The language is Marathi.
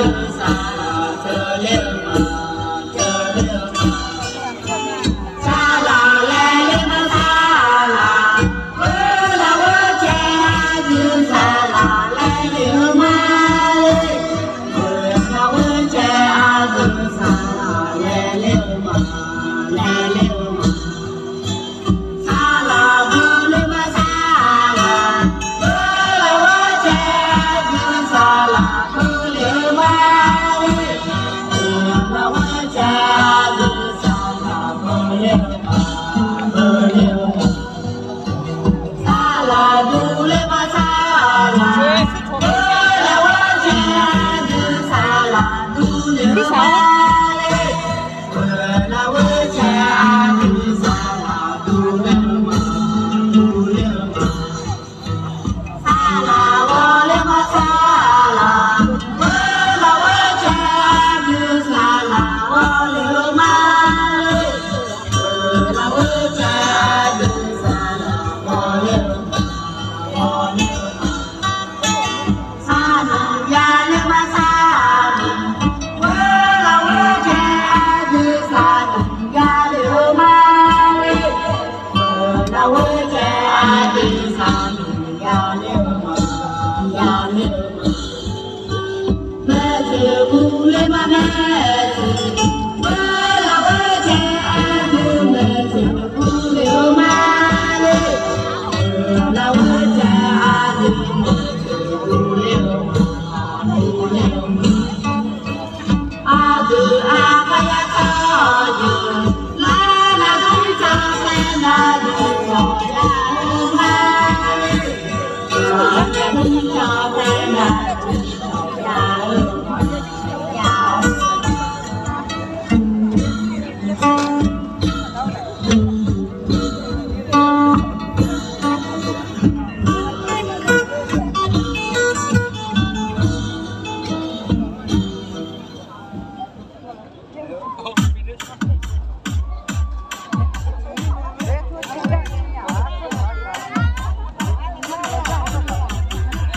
Oh. 돌려봐서 돌아오지 않는 사람 눈을 Now we're down.